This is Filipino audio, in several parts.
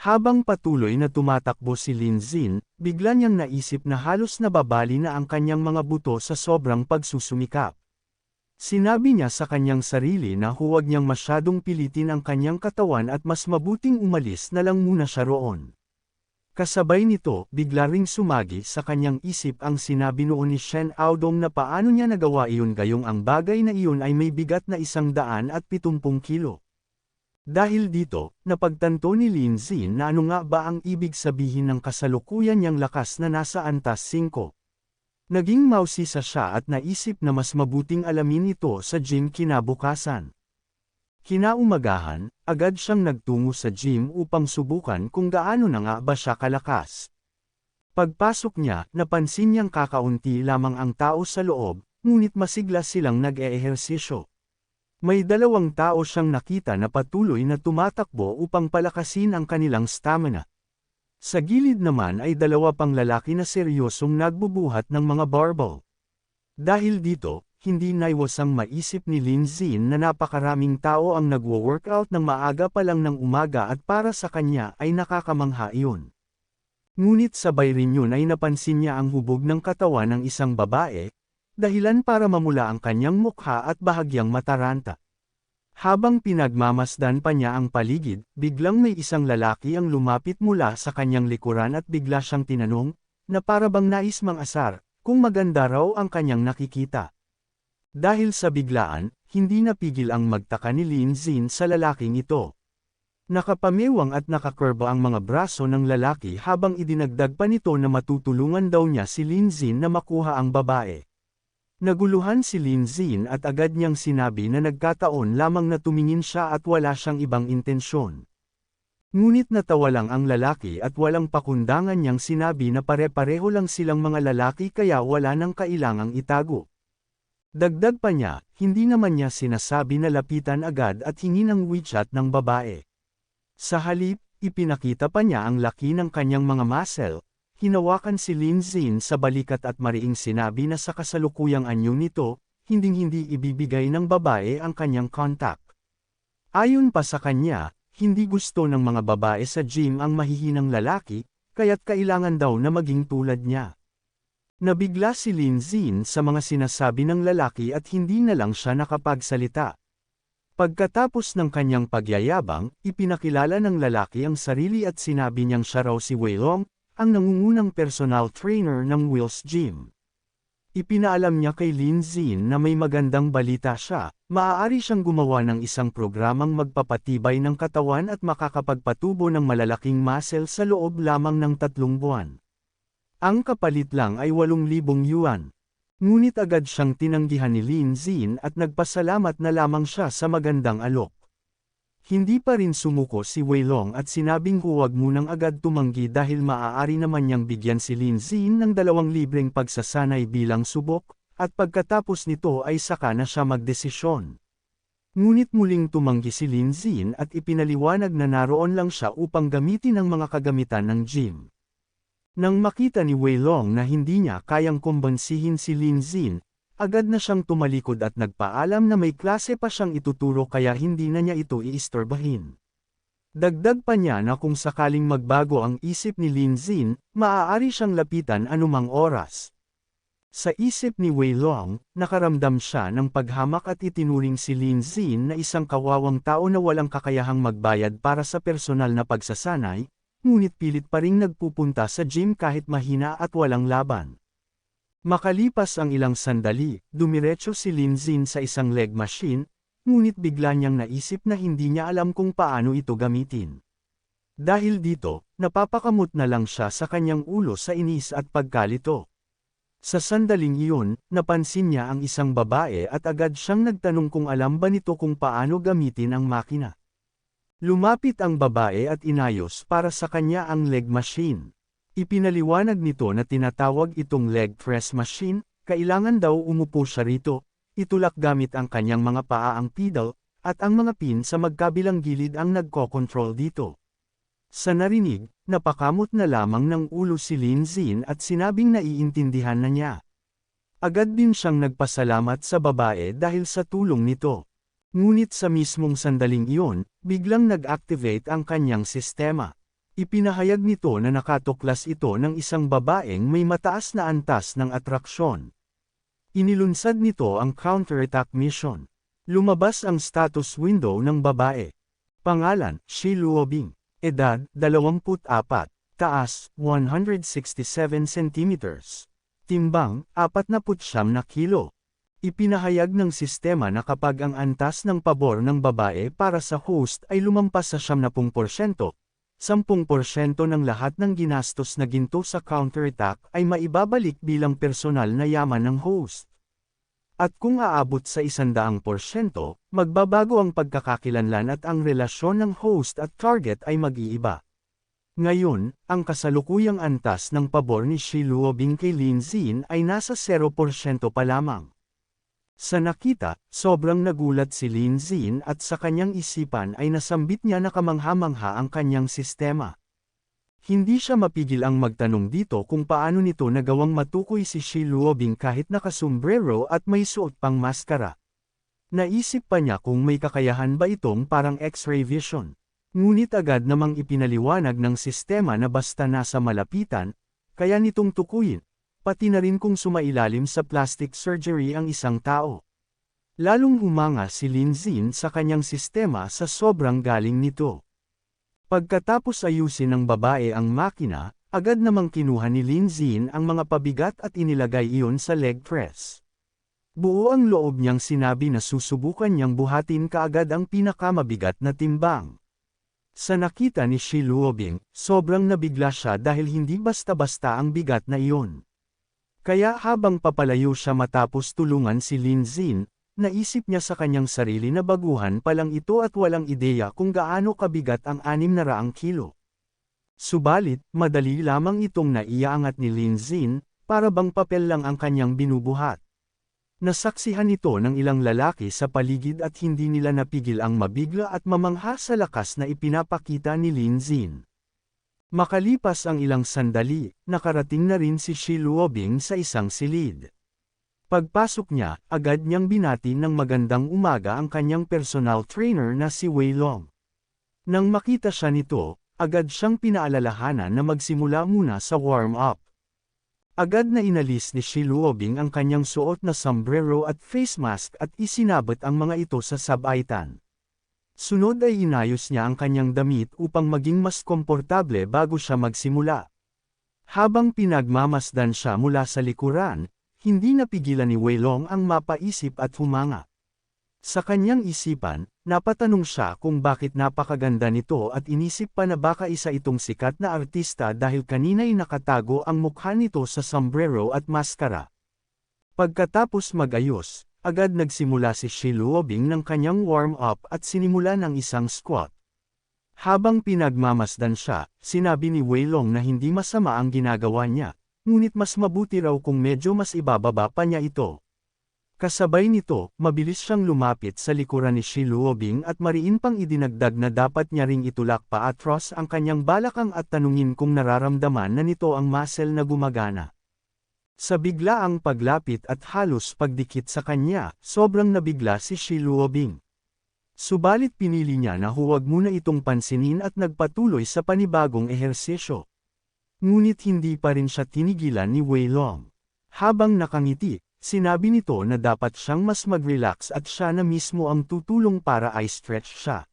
Habang patuloy na tumatakbo si Lin Zin, bigla niyang naisip na halos nababali na ang kanyang mga buto sa sobrang pagsusumikap. Sinabi niya sa kanyang sarili na huwag niyang masyadong pilitin ang kanyang katawan at mas mabuting umalis na lang muna siya roon. Kasabay nito, bigla ring sumagi sa kanyang isip ang sinabi noon ni Shen Aodong na paano niya nagawa iyon gayong ang bagay na iyon ay may bigat na isang daan at pitumpung kilo. Dahil dito, napagtanto ni Lin Zin na ano nga ba ang ibig sabihin ng kasalukuyan niyang lakas na nasa antas 5. Naging mausisa siya at naisip na mas mabuting alamin ito sa gym kinabukasan. Kinaumagahan, agad siyang nagtungo sa gym upang subukan kung gaano na nga ba siya kalakas. Pagpasok niya, napansin niyang kakaunti lamang ang tao sa loob, ngunit masigla silang nag-eehersisyo. May dalawang tao siyang nakita na patuloy na tumatakbo upang palakasin ang kanilang stamina. Sa gilid naman ay dalawa pang lalaki na seryosong nagbubuhat ng mga barbell. Dahil dito, hindi naiwasang maisip ni Lin Zin na napakaraming tao ang nagwo-workout ng maaga pa lang ng umaga at para sa kanya ay nakakamangha iyon. Ngunit sabay rin yun ay napansin niya ang hubog ng katawan ng isang babae, dahilan para mamula ang kanyang mukha at bahagyang mataranta. Habang pinagmamasdan pa niya ang paligid, biglang may isang lalaki ang lumapit mula sa kanyang likuran at bigla siyang tinanong, na para bang nais mang asar, kung maganda raw ang kanyang nakikita. Dahil sa biglaan, hindi napigil ang magtaka ni Lin Zin sa lalaking ito. Nakapamewang at nakakurba ang mga braso ng lalaki habang idinagdag pa nito na matutulungan daw niya si Lin Zin na makuha ang babae. Naguluhan si Lin Zin at agad niyang sinabi na nagkataon lamang na tumingin siya at wala siyang ibang intensyon. Ngunit natawa lang ang lalaki at walang pakundangan niyang sinabi na pare-pareho lang silang mga lalaki kaya wala nang kailangang itago. Dagdag pa niya, hindi naman niya sinasabi na lapitan agad at hingi ng WeChat ng babae. Sa halip, ipinakita pa niya ang laki ng kanyang mga muscle, Hinawakan si Lin Zin sa balikat at mariing sinabi na sa kasalukuyang anyo nito, hinding-hindi ibibigay ng babae ang kanyang contact. Ayon pa sa kanya, hindi gusto ng mga babae sa gym ang mahihinang lalaki, kaya't kailangan daw na maging tulad niya. Nabigla si Lin Zin sa mga sinasabi ng lalaki at hindi na lang siya nakapagsalita. Pagkatapos ng kanyang pagyayabang, ipinakilala ng lalaki ang sarili at sinabi niyang siya raw si Wei Long, ang nangungunang personal trainer ng Will's Gym. Ipinaalam niya kay Lin Zin na may magandang balita siya, maaari siyang gumawa ng isang programang magpapatibay ng katawan at makakapagpatubo ng malalaking muscle sa loob lamang ng tatlong buwan. Ang kapalit lang ay 8,000 yuan. Ngunit agad siyang tinanggihan ni Lin Zin at nagpasalamat na lamang siya sa magandang alok. Hindi pa rin sumuko si Wei Long at sinabing huwag munang agad tumanggi dahil maaari naman niyang bigyan si Lin Zin ng dalawang libreng pagsasanay bilang subok, at pagkatapos nito ay saka na siya magdesisyon. Ngunit muling tumanggi si Lin Zin at ipinaliwanag na naroon lang siya upang gamitin ang mga kagamitan ng gym. Nang makita ni Wei Long na hindi niya kayang kumbansihin si Lin Zin, Agad na siyang tumalikod at nagpaalam na may klase pa siyang ituturo kaya hindi na niya ito iistorbahin. Dagdag pa niya na kung sakaling magbago ang isip ni Lin Zin, maaari siyang lapitan anumang oras. Sa isip ni Wei Long, nakaramdam siya ng paghamak at itinuring si Lin Zin na isang kawawang tao na walang kakayahang magbayad para sa personal na pagsasanay, ngunit pilit pa ring nagpupunta sa gym kahit mahina at walang laban. Makalipas ang ilang sandali, dumiretso si Lin Zin sa isang leg machine, ngunit bigla niyang naisip na hindi niya alam kung paano ito gamitin. Dahil dito, napapakamot na lang siya sa kanyang ulo sa inis at pagkalito. Sa sandaling iyon, napansin niya ang isang babae at agad siyang nagtanong kung alam ba nito kung paano gamitin ang makina. Lumapit ang babae at inayos para sa kanya ang leg machine. Ipinaliwanag nito na tinatawag itong leg press machine, kailangan daw umupo siya rito, itulak gamit ang kanyang mga paa ang pedal, at ang mga pin sa magkabilang gilid ang nagko-control dito. Sa narinig, napakamot na lamang ng ulo si Lin Zin at sinabing naiintindihan na niya. Agad din siyang nagpasalamat sa babae dahil sa tulong nito. Ngunit sa mismong sandaling iyon, biglang nag-activate ang kanyang sistema. Ipinahayag nito na nakatuklas ito ng isang babaeng may mataas na antas ng atraksyon. Inilunsad nito ang counterattack mission. Lumabas ang status window ng babae. Pangalan, Shi Luobing. Edad, 24. Taas, 167 cm. Timbang, 49 na kilo. Ipinahayag ng sistema na kapag ang antas ng pabor ng babae para sa host ay lumampas sa 70%, 10% ng lahat ng ginastos na ginto sa counterattack ay maibabalik bilang personal na yaman ng host. At kung aabot sa 100%, magbabago ang pagkakakilanlan at ang relasyon ng host at target ay mag-iiba. Ngayon, ang kasalukuyang antas ng pabor ni Shi Luobing kay Lin Xin ay nasa 0% pa lamang. Sa nakita, sobrang nagulat si Lin Xin at sa kanyang isipan ay nasambit niya na kamangha-mangha ang kanyang sistema. Hindi siya mapigil ang magtanong dito kung paano nito nagawang matukoy si Shi Luobing kahit nakasombrero at may suot pang maskara. Naisip pa niya kung may kakayahan ba itong parang x-ray vision. Ngunit agad namang ipinaliwanag ng sistema na basta nasa malapitan, kaya nitong tukuyin, pati na rin kung sumailalim sa plastic surgery ang isang tao. Lalong humanga si Lin Xin sa kanyang sistema sa sobrang galing nito. Pagkatapos ayusin ng babae ang makina, agad namang kinuha ni Lin Xin ang mga pabigat at inilagay iyon sa leg press. Buo ang loob niyang sinabi na susubukan niyang buhatin kaagad ang pinakamabigat na timbang. Sa nakita ni Shi Luobing, sobrang nabigla siya dahil hindi basta-basta ang bigat na iyon. Kaya habang papalayo siya matapos tulungan si Lin Xin, Naisip niya sa kanyang sarili na baguhan pa lang ito at walang ideya kung gaano kabigat ang 600 kilo. Subalit, madali lamang itong naiaangat ni Lin Xin, para bang papel lang ang kanyang binubuhat. Nasaksihan ito ng ilang lalaki sa paligid at hindi nila napigil ang mabigla at mamangha sa lakas na ipinapakita ni Lin Xin. Makalipas ang ilang sandali, nakarating na rin si Shi Luobing sa isang silid. Pagpasok niya, agad niyang binati ng magandang umaga ang kanyang personal trainer na si Wei Long. Nang makita siya nito, agad siyang pinaalalahanan na magsimula muna sa warm-up. Agad na inalis ni Shi Luobing ang kanyang suot na sombrero at face mask at isinabot ang mga ito sa sabaitan. Sunod ay inayos niya ang kanyang damit upang maging mas komportable bago siya magsimula. Habang pinagmamasdan siya mula sa likuran, hindi napigilan ni Weilong ang mapaisip at humanga. Sa kanyang isipan, napatanong siya kung bakit napakaganda nito at inisip pa na baka isa itong sikat na artista dahil kanina'y nakatago ang mukha nito sa sombrero at maskara. Pagkatapos magayos, agad nagsimula si Shiluobing ng kanyang warm-up at sinimula ng isang squat. Habang pinagmamasdan siya, sinabi ni Weilong na hindi masama ang ginagawa niya, Ngunit mas mabuti raw kung medyo mas ibababa pa niya ito. Kasabay nito, mabilis siyang lumapit sa likuran ni Shiluobing at mariin pang idinagdag na dapat niya ring itulak pa atros ang kanyang balakang at tanungin kung nararamdaman na nito ang muscle na gumagana. Sa biglaang paglapit at halos pagdikit sa kanya, sobrang nabigla si Shiluobing. Subalit pinili niya na huwag muna itong pansinin at nagpatuloy sa panibagong ehersisyo. Ngunit hindi pa rin siya tinigilan ni Wei Long. Habang nakangiti, sinabi nito na dapat siyang mas mag-relax at siya na mismo ang tutulong para i-stretch siya.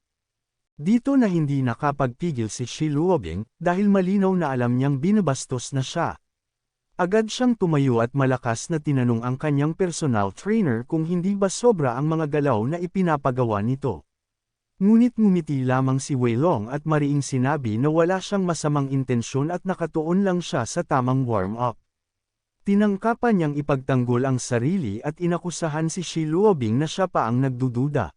Dito na hindi nakapagpigil si Shi Luobing dahil malinaw na alam niyang binabastos na siya. Agad siyang tumayo at malakas na tinanong ang kanyang personal trainer kung hindi ba sobra ang mga galaw na ipinapagawa nito. Ngunit ngumiti lamang si Wei Long at mariing sinabi na wala siyang masamang intensyon at nakatuon lang siya sa tamang warm-up. Tinangkapan niyang ipagtanggol ang sarili at inakusahan si Shi Luobing na siya pa ang nagdududa.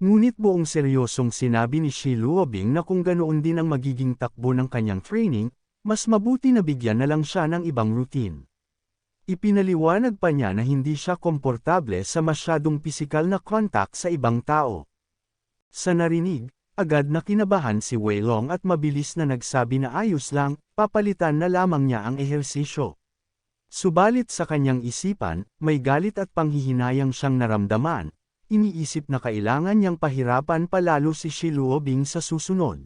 Ngunit buong seryosong sinabi ni Shi Luobing na kung ganoon din ang magiging takbo ng kanyang training, mas mabuti na bigyan na lang siya ng ibang routine. Ipinaliwanag pa niya na hindi siya komportable sa masyadong pisikal na contact sa ibang tao. Sa narinig, agad na kinabahan si Wei Long at mabilis na nagsabi na ayos lang, papalitan na lamang niya ang ehersisyo. Subalit sa kanyang isipan, may galit at panghihinayang siyang naramdaman, iniisip na kailangan niyang pahirapan palalo si Shiluobing sa susunod.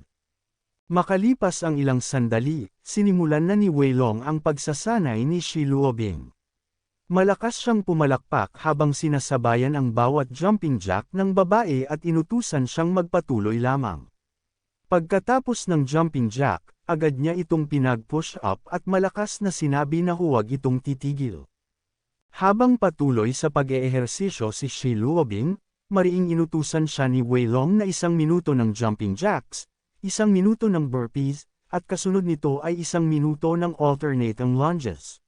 Makalipas ang ilang sandali, sinimulan na ni Weilong ang pagsasanay ni Shi Luobing. Malakas siyang pumalakpak habang sinasabayan ang bawat jumping jack ng babae at inutusan siyang magpatuloy lamang. Pagkatapos ng jumping jack, agad niya itong pinag-push up at malakas na sinabi na huwag itong titigil. Habang patuloy sa pag-eehersisyo si Shi Luobing, mariing inutusan siya ni Weilong na isang minuto ng jumping jacks, isang minuto ng burpees, at kasunod nito ay isang minuto ng alternating lunges.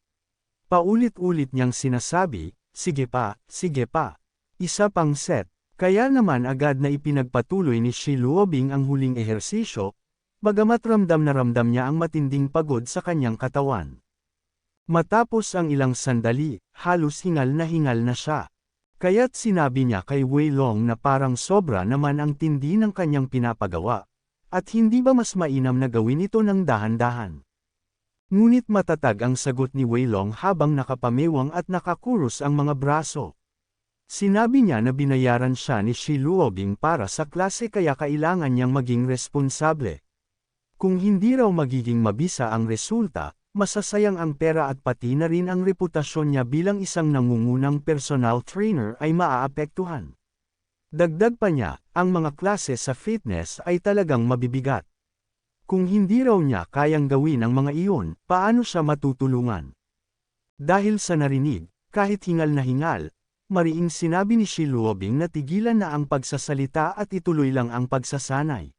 Paulit-ulit niyang sinasabi, sige pa, sige pa. Isa pang set, kaya naman agad na ipinagpatuloy ni Shi Luobing ang huling ehersisyo, bagamat ramdam na ramdam niya ang matinding pagod sa kanyang katawan. Matapos ang ilang sandali, halos hingal na hingal na siya. Kaya't sinabi niya kay Wei Long na parang sobra naman ang tindi ng kanyang pinapagawa, at hindi ba mas mainam na gawin ito ng dahan-dahan? Ngunit matatag ang sagot ni Wei Long habang nakapamewang at nakakurus ang mga braso. Sinabi niya na binayaran siya ni Shi Luobing para sa klase kaya kailangan niyang maging responsable. Kung hindi raw magiging mabisa ang resulta, masasayang ang pera at pati na rin ang reputasyon niya bilang isang nangungunang personal trainer ay maaapektuhan. Dagdag pa niya, ang mga klase sa fitness ay talagang mabibigat. Kung hindi raw niya kayang gawin ang mga iyon, paano siya matutulungan? Dahil sa narinig, kahit hingal na hingal, mariing sinabi ni Shi Luobing na tigilan na ang pagsasalita at ituloy lang ang pagsasanay.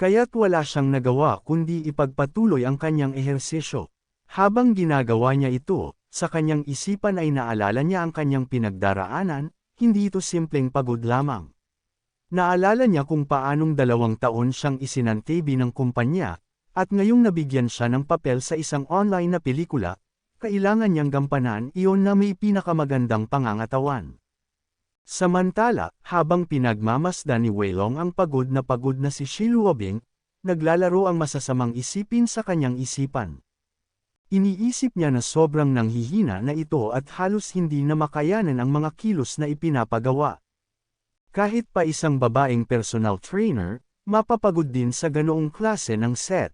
Kaya't wala siyang nagawa kundi ipagpatuloy ang kanyang ehersisyo. Habang ginagawa niya ito, sa kanyang isipan ay naalala niya ang kanyang pinagdaraanan, hindi ito simpleng pagod lamang. Naalala niya kung paanong dalawang taon siyang isinantibi ng kumpanya, at ngayong nabigyan siya ng papel sa isang online na pelikula, kailangan niyang gampanan iyon na may pinakamagandang pangangatawan. Samantala, habang pinagmamasdan ni Weilong ang pagod na pagod na si Shiluobing, naglalaro ang masasamang isipin sa kanyang isipan. Iniisip niya na sobrang nanghihina na ito at halos hindi na makayanan ang mga kilos na ipinapagawa. Kahit pa isang babaeng personal trainer, mapapagod din sa ganoong klase ng set.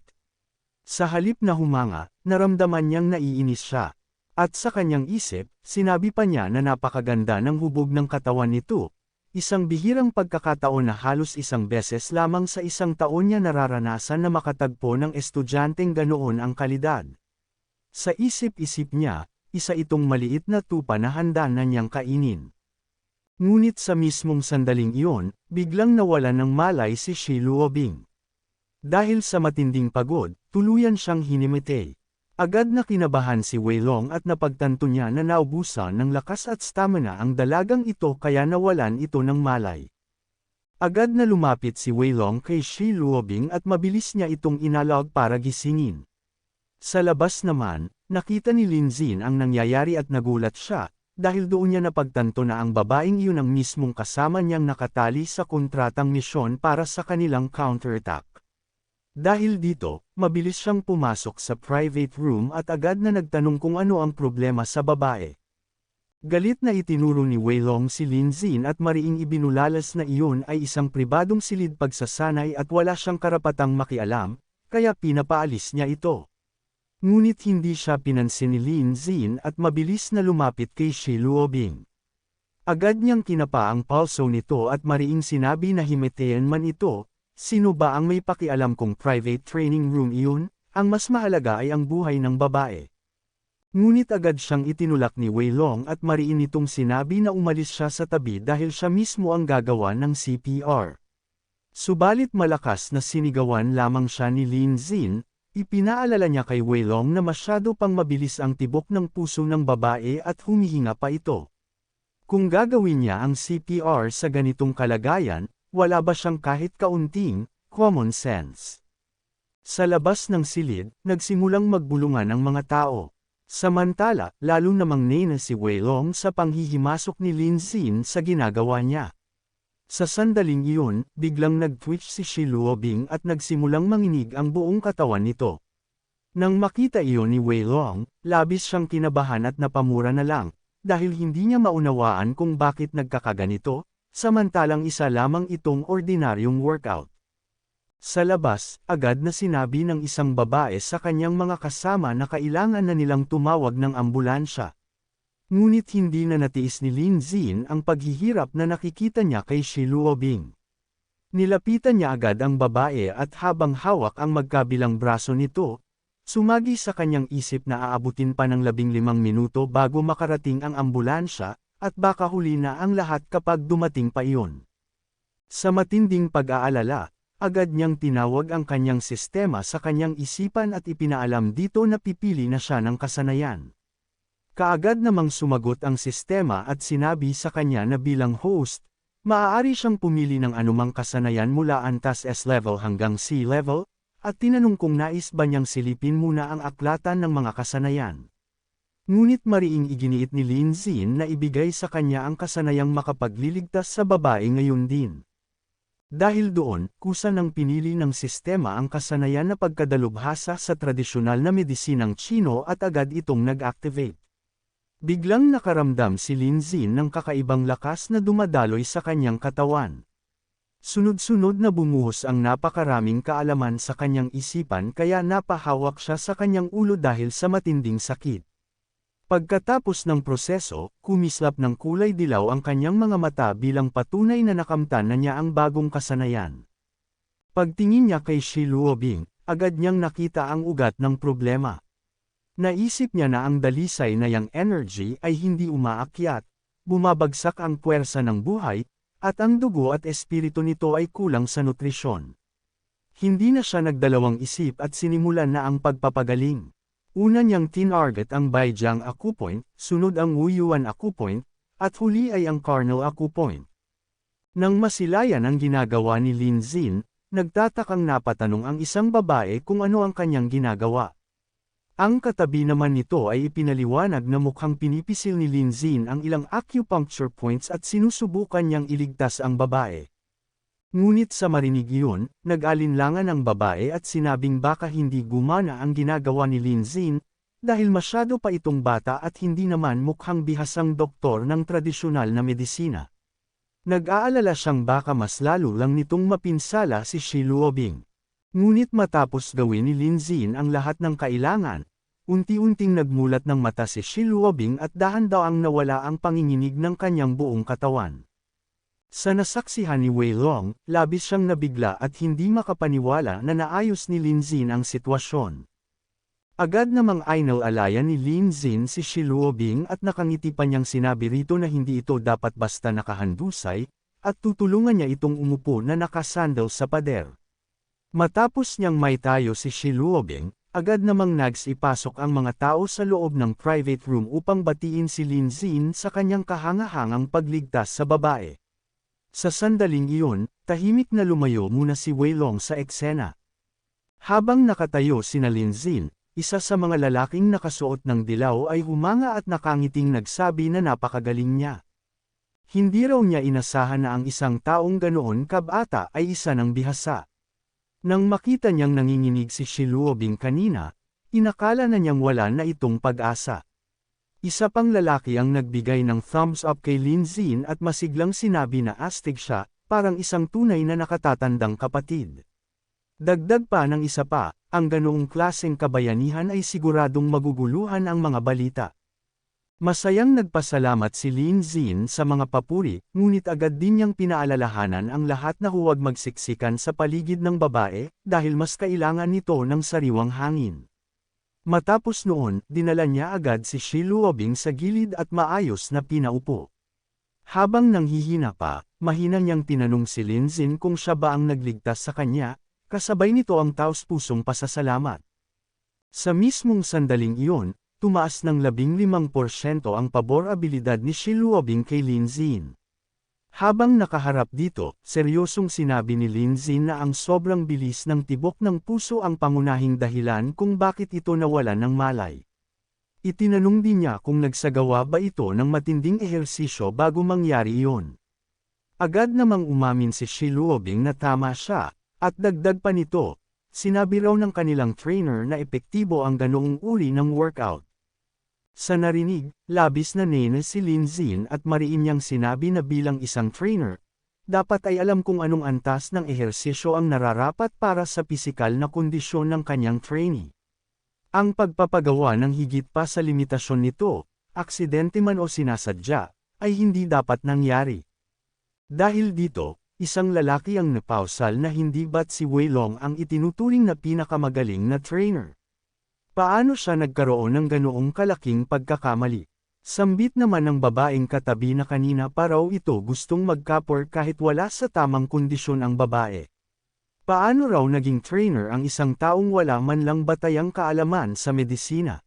Sa halip na humanga, naramdaman niyang naiinis siya. At sa kanyang isip, sinabi pa niya na napakaganda ng hubog ng katawan nito. Isang bihirang pagkakataon na halos isang beses lamang sa isang taon niya nararanasan na makatagpo ng estudyanteng ganoon ang kalidad. Sa isip-isip niya, isa itong maliit na tupa na handa na niyang kainin. Ngunit sa mismong sandaling iyon, biglang nawalan ng malay si Shi Luobing. Dahil sa matinding pagod, tuluyan siyang hinimite. Agad na kinabahan si Weilong at napagtanto niya na naubusan ng lakas at stamina ang dalagang ito kaya nawalan ito ng malay. Agad na lumapit si Weilong kay Shi Luobing at mabilis niya itong inalog para gisingin. Sa labas naman, nakita ni Lin Zin ang nangyayari at nagulat siya, dahil doon niya napagtanto na ang babaeng iyon ang mismong kasama niyang nakatali sa kontratang misyon para sa kanilang counterattack. Dahil dito, mabilis siyang pumasok sa private room at agad na nagtanong kung ano ang problema sa babae. Galit na itinuro ni Weilong si Lin Zin at mariing ibinulalas na iyon ay isang pribadong silid pagsasanay at wala siyang karapatang makialam, kaya pinapaalis niya ito. Ngunit hindi siya pinansin ni Lin Zin at mabilis na lumapit kay Shi Luobing. Agad niyang kinapa ang palso nito at mariing sinabi na himitean man ito, sino ba ang may pakialam kung private training room iyon, ang mas mahalaga ay ang buhay ng babae. Ngunit agad siyang itinulak ni Wei Long at mariin itong sinabi na umalis siya sa tabi dahil siya mismo ang gagawa ng CPR. Subalit malakas na sinigawan lamang siya ni Lin Zin, Ipinaalala niya kay Weilong na masyado pang mabilis ang tibok ng puso ng babae at humihinga pa ito. Kung gagawin niya ang CPR sa ganitong kalagayan, wala ba siyang kahit kaunting, common sense? Sa labas ng silid, nagsimulang magbulungan ang mga tao. Samantala, lalo namang nena si Weilong sa panghihimasok ni Lin Xin sa ginagawa niya. Sa sandaling iyon, biglang nag-twitch si Shi Luobing at nagsimulang manginig ang buong katawan nito. Nang makita iyon ni Wei Long, labis siyang kinabahan at napamura na lang, dahil hindi niya maunawaan kung bakit nagkakaganito, samantalang isa lamang itong ordinaryong workout. Sa labas, agad na sinabi ng isang babae sa kanyang mga kasama na kailangan na nilang tumawag ng ambulansya. Ngunit hindi na natiis ni Lin Zin ang paghihirap na nakikita niya kay Shi Luobing. Nilapitan niya agad ang babae at habang hawak ang magkabilang braso nito, sumagi sa kanyang isip na aabutin pa ng labing limang minuto bago makarating ang ambulansya, at baka huli na ang lahat kapag dumating pa iyon. Sa matinding pag-aalala, agad niyang tinawag ang kanyang sistema sa kanyang isipan at ipinaalam dito na pipili na siya ng kasanayan. Kaagad namang sumagot ang sistema at sinabi sa kanya na bilang host, maaari siyang pumili ng anumang kasanayan mula antas S-level hanggang C-level, at tinanong kung nais ba niyang silipin muna ang aklatan ng mga kasanayan. Ngunit mariing iginiit ni Lin Zin na ibigay sa kanya ang kasanayang makapagliligtas sa babae ngayon din. Dahil doon, kusa ng pinili ng sistema ang kasanayan na pagkadalubhasa sa tradisyonal na medisinang Chino at agad itong nag-activate. Biglang nakaramdam si Lin Zin ng kakaibang lakas na dumadaloy sa kanyang katawan. Sunod-sunod na bumuhos ang napakaraming kaalaman sa kanyang isipan kaya napahawak siya sa kanyang ulo dahil sa matinding sakit. Pagkatapos ng proseso, kumislap ng kulay dilaw ang kanyang mga mata bilang patunay na nakamtan na niya ang bagong kasanayan. Pagtingin niya kay Shi Luobing, agad niyang nakita ang ugat ng problema. Naisip niya na ang dalisay na yang energy ay hindi umaakyat, bumabagsak ang puwersa ng buhay, at ang dugo at espiritu nito ay kulang sa nutrisyon. Hindi na siya nagdalawang isip at sinimulan na ang pagpapagaling. Una niyang tinarget ang Baijiang Acupoint, sunod ang Wuyuan Acupoint, at huli ay ang Carnal Acupoint. Nang masilayan ang ginagawa ni Lin Zin, nagtatakang napatanong ang isang babae kung ano ang kanyang ginagawa. Ang katabi naman nito ay ipinaliwanag na mukhang pinipisil ni Lin Zin ang ilang acupuncture points at sinusubukan niyang iligtas ang babae. Ngunit sa marinig iyon, nag-alinlangan ang babae at sinabing baka hindi gumana ang ginagawa ni Lin Zin, dahil masyado pa itong bata at hindi naman mukhang bihasang doktor ng tradisyonal na medisina. Nag-aalala siyang baka mas lalo lang nitong mapinsala si Shi Luobing. Ngunit matapos gawin ni Lin Zin ang lahat ng kailangan, unti-unting nagmulat ng mata si Shi Luobing at dahan-daang nawala ang panginginig ng kanyang buong katawan. Sa nasaksihan ni Wei Long, labis siyang nabigla at hindi makapaniwala na naayos ni Lin Zin ang sitwasyon. Agad namang ainal-alayan ni Lin Zin si Shi Luobing at nakangiti pa niyang sinabi rito na hindi ito dapat basta nakahandusay, at tutulungan niya itong umupo na nakasandal sa pader. Matapos niyang may tayo si Shi Luobing, agad namang nags ipasok ang mga tao sa loob ng private room upang batiin si Lin Zin sa kanyang kahangahangang pagligtas sa babae. Sa sandaling iyon, tahimik na lumayo muna si Wei Long sa eksena. Habang nakatayo si Lin Zin, isa sa mga lalaking nakasuot ng dilaw ay humanga at nakangiting nagsabi na napakagaling niya. Hindi raw niya inasahan na ang isang taong ganoon kabata ay isa ng bihasa. Nang makita niyang nanginginig si Shiluobing kanina, inakala na niyang wala na itong pag-asa. Isa pang lalaki ang nagbigay ng thumbs up kay Lin Zin at masiglang sinabi na astig siya, parang isang tunay na nakatatandang kapatid. Dagdag pa ng isa pa, ang ganoong klaseng kabayanihan ay siguradong maguguluhan ang mga balita. Masayang nagpasalamat si Lin Zin sa mga papuri, ngunit agad din niyang pinaalalahanan ang lahat na huwag magsiksikan sa paligid ng babae, dahil mas kailangan nito ng sariwang hangin. Matapos noon, dinala niya agad si Shiluobing sa gilid at maayos na pinaupo. Habang nanghihina pa, mahina niyang tinanong si Linzin kung siya ba ang nagligtas sa kanya, kasabay nito ang taos-pusong pasasalamat. Sa mismong sandaling iyon, tumaas ng 15% ang pabor-abilidad ni Shiluobing kay Linzin. Habang nakaharap dito, seryosong sinabi ni Lindsay na ang sobrang bilis ng tibok ng puso ang pangunahing dahilan kung bakit ito nawalan ng malay. Itinanong din niya kung nagsagawa ba ito ng matinding ehersisyo bago mangyari iyon. Agad namang umamin si Shiluobing na tama siya, at dagdag pa nito, sinabi raw ng kanilang trainer na epektibo ang ganoong uri ng workout. Sa narinig, labis na nene si Lin Zin at mariin niyang sinabi na bilang isang trainer, dapat ay alam kung anong antas ng ehersisyo ang nararapat para sa pisikal na kondisyon ng kanyang trainee. Ang pagpapagawa ng higit pa sa limitasyon nito, aksidente man o sinasadya, ay hindi dapat nangyari. Dahil dito, isang lalaki ang napausal na hindi ba't si Wei Long ang itinuturing na pinakamagaling na trainer. Paano siya nagkaroon ng ganoong kalaking pagkakamali? Sambit naman ng babaeng katabi na kanina pa raw ito gustong magkapor kahit wala sa tamang kondisyon ang babae. Paano raw naging trainer ang isang taong wala man lang batayang kaalaman sa medisina?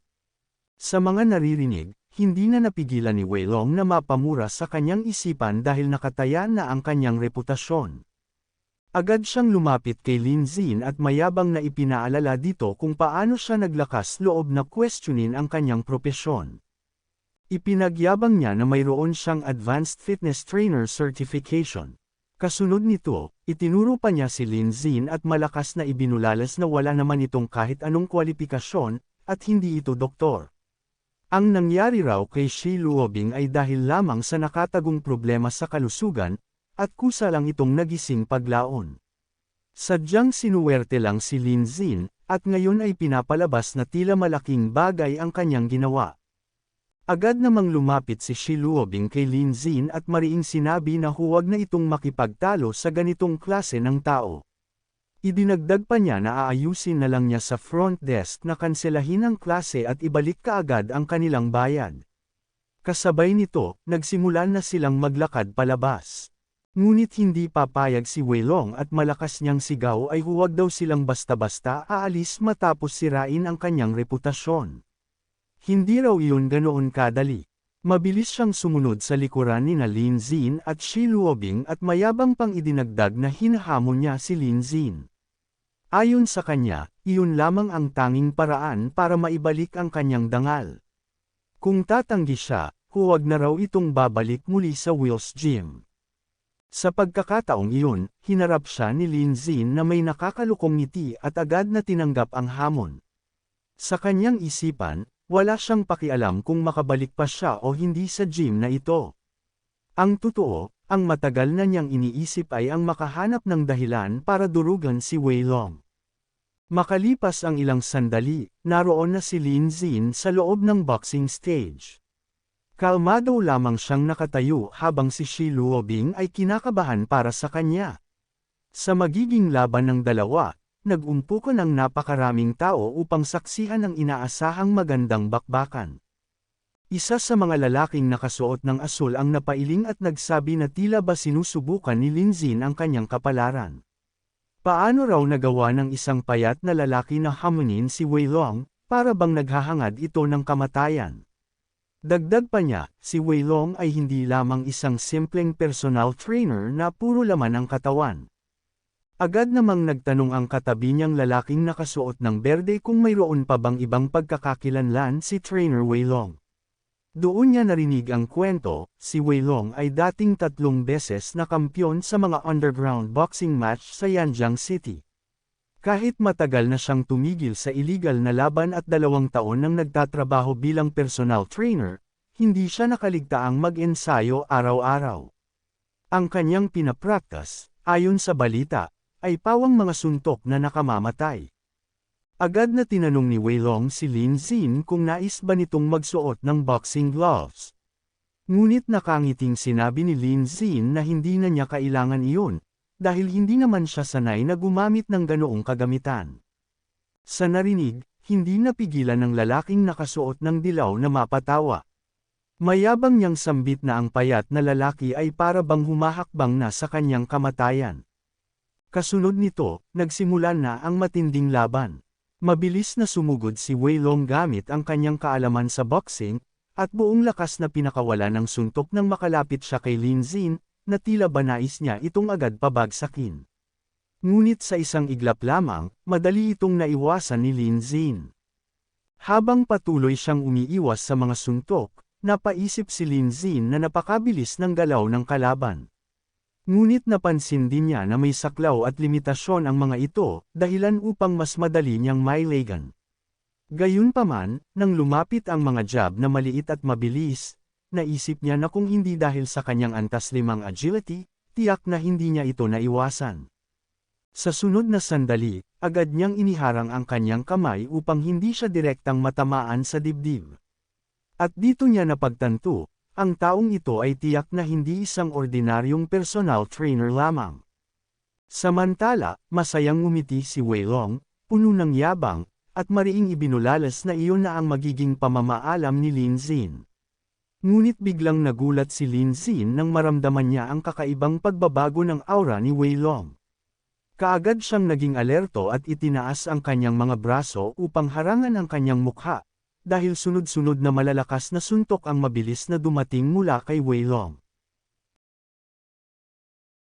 Sa mga naririnig, hindi na napigilan ni Wei Long na mapamura sa kanyang isipan dahil nakataya na ang kanyang reputasyon. Agad siyang lumapit kay Lin Zin at mayabang na ipinaalala dito kung paano siya naglakas loob na questionin ang kanyang propesyon. Ipinagyabang niya na mayroon siyang Advanced Fitness Trainer Certification. Kasunod nito, itinuro pa niya si Lin Zin at malakas na ibinulalas na wala naman itong kahit anong kwalifikasyon, at hindi ito doktor. Ang nangyari raw kay Shi Luobing ay dahil lamang sa nakatagong problema sa kalusugan, at kusa lang itong nagising paglaon. Sadyang sinuwerte lang si Lin Zin, at ngayon ay pinapalabas na tila malaking bagay ang kanyang ginawa. Agad namang lumapit si Shiluobing kay Lin Zin at mariing sinabi na huwag na itong makipagtalo sa ganitong klase ng tao. Idinagdag pa niya na aayusin na lang niya sa front desk na kanselahin ang klase at ibalik kaagad ang kanilang bayad. Kasabay nito, nagsimulan na silang maglakad palabas. Ngunit hindi papayag si Weilong at malakas niyang sigaw ay huwag daw silang basta-basta aalis matapos sirain ang kanyang reputasyon. Hindi raw iyon ganoon kadali. Mabilis siyang sumunod sa likuran ni na Lin Zin at Shi Luobing at mayabang pang idinagdag na hinahamon niya si Lin Zin. Ayon sa kanya, iyon lamang ang tanging paraan para maibalik ang kanyang dangal. Kung tatanggi siya, huwag na raw itong babalik muli sa Will's Gym. Sa pagkakataong iyon, hinarap siya ni Lin Zin na may nakakalukong ngiti at agad na tinanggap ang hamon. Sa kanyang isipan, wala siyang pakialam kung makabalik pa siya o hindi sa gym na ito. Ang totoo, ang matagal na niyang iniisip ay ang makahanap ng dahilan para durugan si Wei Long. Makalipas ang ilang sandali, naroon na si Lin Zin sa loob ng boxing stage. Kalmado lamang siyang nakatayo habang si Shi Luobing ay kinakabahan para sa kanya. Sa magiging laban ng dalawa, nag-umpukan ang napakaraming tao upang saksihan ang inaasahang magandang bakbakan. Isa sa mga lalaking nakasuot ng asul ang napailing at nagsabi na tila ba sinusubukan ni Linzin ang kanyang kapalaran. Paano raw nagawa ng isang payat na lalaki na hamunin si Wei Long, para bang naghahangad ito ng kamatayan? Dagdag pa niya, si Wei Long ay hindi lamang isang simpleng personal trainer na puro laman ang katawan. Agad namang nagtanong ang katabi niyang lalaking nakasuot ng berde kung mayroon pa bang ibang pagkakakilanlan si Trainer Weilong. Doon niya narinig ang kwento, si Weilong ay dating tatlong beses na kampyon sa mga underground boxing match sa Yanjiang City. Kahit matagal na siyang tumigil sa illegal na laban at dalawang taon nang nagtatrabaho bilang personal trainer, hindi siya nakaligtaang mag-ensayo araw-araw. Ang kanyang pinapraktas, ayon sa balita, ay pawang mga suntok na nakamamatay. Agad na tinanong ni Weilong si Lin Zin kung nais ba nitong magsuot ng boxing gloves. Ngunit nakangiting sinabi ni Lin Zin na hindi na niya kailangan iyon, dahil hindi naman siya sanay na gumamit ng ganoong kagamitan. Sa narinig, hindi napigilan ng lalaking nakasuot ng dilaw na mapatawa. Mayabang niyang sambit na ang payat na lalaki ay para bang humahakbang na sa kanyang kamatayan. Kasunod nito, nagsimula na ang matinding laban. Mabilis na sumugod si Wei Long gamit ang kanyang kaalaman sa boxing, at buong lakas na pinakawala ng suntok nang makalapit siya kay Lin Zin, na tila ba nais niya itong agad pabagsakin. Ngunit sa isang iglap lamang, madali itong naiwasan ni Lin Zin. Habang patuloy siyang umiiwas sa mga suntok, napaisip si Lin Zin na napakabilis ng galaw ng kalaban. Ngunit napansin din niya na may saklaw at limitasyon ang mga ito, dahilan upang mas madali niyang mailagan. Gayunpaman, nang lumapit ang mga jab na maliit at mabilis, naisip niya na kung hindi dahil sa kanyang antas limang agility, tiyak na hindi niya ito naiwasan. Sa sunod na sandali, agad niyang iniharang ang kanyang kamay upang hindi siya direktang matamaan sa dibdib. At dito niya napagtanto, ang taong ito ay tiyak na hindi isang ordinaryong personal trainer lamang. Samantala, masayang ngumiti si Wei Long, puno ng yabang, at mariing ibinulalas na iyon na ang magiging pamamaalam ni Lin Zin. Ngunit biglang nagulat si Lin Zin nang maramdaman niya ang kakaibang pagbabago ng aura ni Wei Long. Kaagad siyang naging alerto at itinaas ang kanyang mga braso upang harangan ang kanyang mukha, dahil sunod-sunod na malalakas na suntok ang mabilis na dumating mula kay Wei Long.